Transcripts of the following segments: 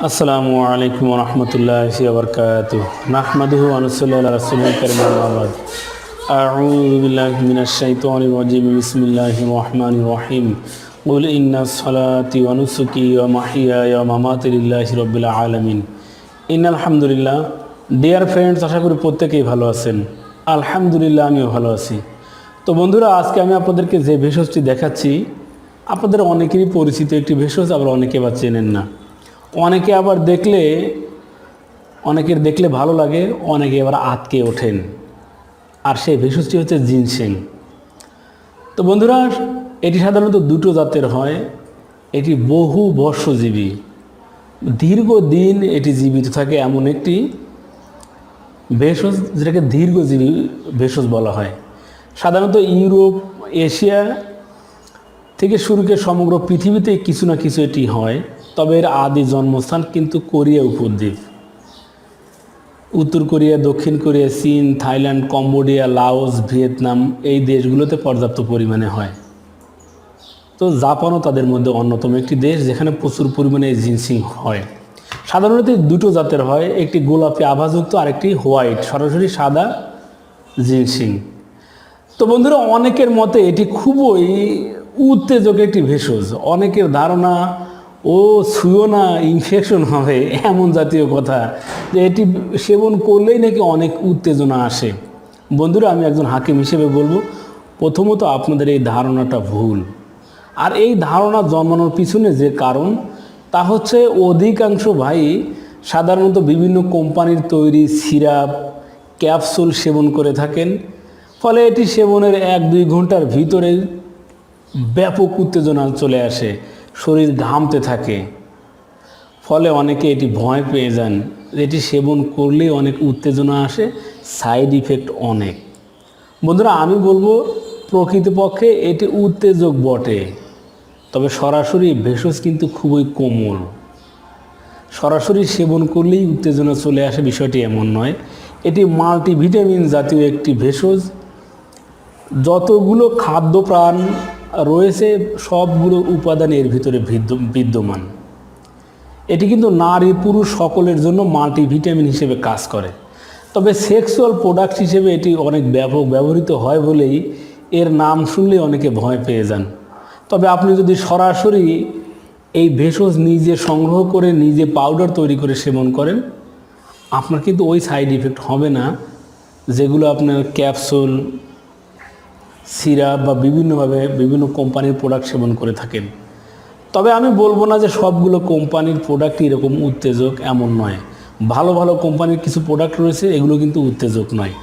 আসসালামু আলাইকুম রহমতুল্লাহ বরকাত নাহমাদুহু আনুসুল্লাহ রাসুল করিম আহমদ أعوذ بالله من الشيطان الرجيم بسم الله الرحمن الرحيم قل إن صلاتي ونسكي ومحياي ومماتي لله رب العالمين ইন আলহামদুলিল্লাহ ডিয়ার ফ্রেন্ডস আশা করি প্রত্যেকেই ভালো আছেন আলহামদুলিল্লাহ আমিও ভালো আছি তো বন্ধুরা আজকে আমি আপনাদেরকে যে ভেষজটি দেখাচ্ছি আপনাদের অনেকেরই পরিচিত একটি ভেষজ আবার অনেকে বা চেনেন না অনেকে আবার দেখলে, অনেকের দেখলে ভালো লাগে, অনেকে আবার আতকে ওঠেন। আর সেই ভেষজটি হচ্ছে জিনসেং। তো বন্ধুরা, এটি সাধারণত দুটো জাতের হয়। এটি বহু বর্ষজীবী। দীর্ঘদিন এটি জীবিত থাকে এমন একটি ভেষজ, যেটাকে দীর্ঘজীবী ভেষজ বলা হয়। সাধারণত ইউরোপ, এশিয়া থেকে শুরু করে সমগ্র পৃথিবীতে কিছু না কিছু এটি হয়। তবে এর আদি জন্মস্থান কিন্তু কোরিয়া উপদ্বীপ। উত্তর কোরিয়া, দক্ষিণ কোরিয়া, চীন, থাইল্যান্ড, কম্বোডিয়া, লাওস, ভিয়েতনাম এই দেশগুলোতে পর্যাপ্ত পরিমাণে হয়। তো জাপানও তাদের মধ্যে অন্যতম একটি দেশ যেখানে প্রচুর পরিমাণে জিনসিং হয়। সাধারণত দুটো জাতের হয়, একটি গোলাপি আভাযুক্ত আরেকটি হোয়াইট, সরাসরি সাদা জিনসিং। তো বন্ধুরা, অনেকের মতে এটি খুবই উত্তেজক একটি ভেষজ। অনেকের ধারণা ও ছুঁয়ো না ইনফেকশন হবে, এমন জাতীয় কথা। যে এটি সেবন করলেই নাকি অনেক উত্তেজনা আসে। বন্ধুরা, আমি একজন হাকিম হিসেবে বলব, প্রথমত আপনাদের এই ধারণাটা ভুল। আর এই ধারণা জন্মানোর পিছনে যে কারণ, তা হচ্ছে অধিকাংশ ভাই সাধারণত বিভিন্ন কোম্পানির তৈরি সিরাপ, ক্যাপসুল সেবন করে থাকেন। ফলে এটি সেবনের এক দুই ঘণ্টার ভিতরে ব্যাপক উত্তেজনা চলে আসে। শরীর ঘামতে থাকে। ফলে অনেকে এটি ভয় পেয়ে যান। এটি সেবন করলেই অনেক উত্তেজনা আসে, সাইড ইফেক্ট অনেক। বন্ধুরা, আমি বলব, প্রকৃতপক্ষে এটি উত্তেজক বটে। তবে সরাসরি ভেষজ কিন্তু খুবই কোমল। সরাসরি সেবন করলেই উত্তেজনা চলে আসে, বিষয়টি এমন নয়। এটি মাল্টিভিটামিন জাতীয় একটি ভেষজ। যতগুলো খাদ্যপ্রাণ রয়েছে সবগুলো উপাদান এর ভিতরে বিদ্য- বিদ্যমান। এটি কিন্তু নারী পুরুষ সকলের জন্য মাল্টিভিটামিন হিসেবে কাজ করে। তবে সেক্সুয়াল প্রোডাক্ট হিসেবে এটি অনেক ব্যাপক ব্যবহৃত হয় বলেই এর নাম শুনলে অনেকে ভয় পেয়ে যান। তবে আপনি যদি সরাসরি এই ভেষজ নিজে সংগ্রহ করে নিজে পাউডার তৈরি করে সেবন করেন, আপনার কিন্তু ওই সাইড ইফেক্ট হবে না, যেগুলো আপনার ক্যাপসুল সিরাপ বা বিভিন্নভাবে বিভিন্ন কোম্পানির প্রোডাক্ট সেবন করে থাকেন। তবে আমি বলব না যে সবগুলো কোম্পানির প্রোডাক্টই এরকম উত্তেজক এমন নয়। ভালো ভালো কোম্পানির কিছু প্রোডাক্ট রয়েছে, এগুলো কিন্তু উত্তেজক নয়।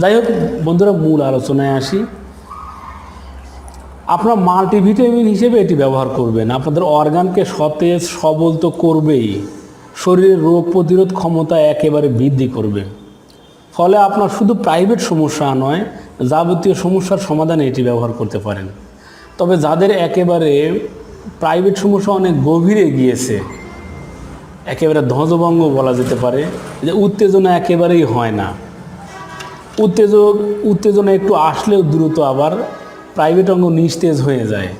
যাই হোক, বন্ধুরা, মূল আলোচনায় আসি। আপনার মাল্টিভিটামিন হিসেবে এটি ব্যবহার করবেন। আপনাদের অর্গানকে সতেজ, সবল তো করবেই। শরীরের রোগ প্রতিরোধ ক্ষমতা একেবারে বৃদ্ধি করবে। ফলে আপনার শুধু প্রাইভেট সমস্যা নয় যাবতীয় সমস্যার সমাধানে এটি ব্যবহার করতে পারেন। তবে যাদের একেবারে প্রাইভেট সমস্যা অনেক গভীরে গিয়েছে, একেবারে ধ্বজভঙ্গ বলা যেতে পারে, যে উত্তেজনা একেবারেই হয় না। উত্তেজক, উত্তেজনা একটু আসলেও দ্রুত আবার প্রাইভেট অঙ্গ নিস্তেজ হয়ে যায়।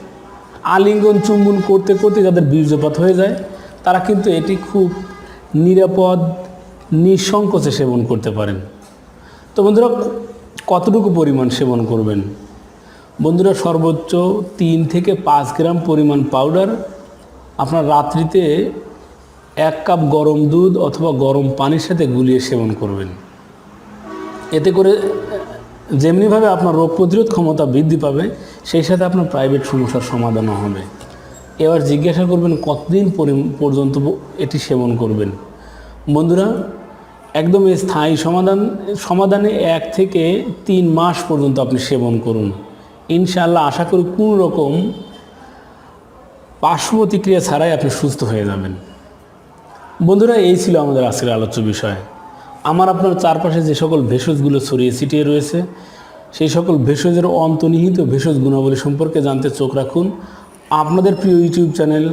আলিঙ্গন চুম্বন করতে করতে যাদের বীর্যপাত হয়ে যায়, তারা কিন্তু এটি খুব নিরাপদ, নিঃসংকোচে সেবন করতে পারেন। তো বন্ধুরা কতটুকু পরিমাণ সেবন করবেন? বন্ধুরা, সর্বোচ্চ তিন থেকে পাঁচ গ্রাম পরিমাণ পাউডার, আপনার রাত্রিতে এক কাপ গরম দুধ অথবা গরম পানির সাথে গুলিয়ে সেবন করবেন। এতে করে, যেমনিভাবে আপনার রোগ প্রতিরোধ ক্ষমতা বৃদ্ধি পাবে, সেই সাথে আপনার প্রাইভেট সমস্যার সমাধানও হবে। এবার জিজ্ঞাসা করবেন কতদিন পরি- পর্যন্ত এটি সেবন করবেন। বন্ধুরা একদম স্থায়ী সমাধান, সমাধানে এক থেকে তিন মাস পর্যন্ত আপনি সেবন করুন। ইনশাআল্লাহ আশা করি কোনো রকম পার্শ্ব প্রতিক্রিয়া ছাড়াই আপনি সুস্থ হয়ে যাবেন। বন্ধুরা, এই ছিল আমাদের আজকের আলোচ্য বিষয়। আমার আপনার চারপাশে যে সকল ভেষজগুলো ছড়িয়ে ছিটিয়ে রয়েছে, সেই সকল ভেষজের অন্তর্নিহিত ভেষজ গুণাবলী সম্পর্কে জানতে চোখ রাখুন। আপনাদের প্রিয় ইউটিউব চ্যানেল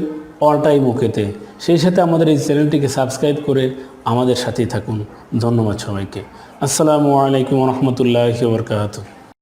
অল টাইম ওকেতে সেই সাথে আমাদের এই চ্যানেলটিকে সাবস্ক্রাইব করে আমাদের সাথেই থাকুন। ধন্যবাদ সবাইকে। আসসালামু আলাইকুম রহমতুল্লাহ বরকাত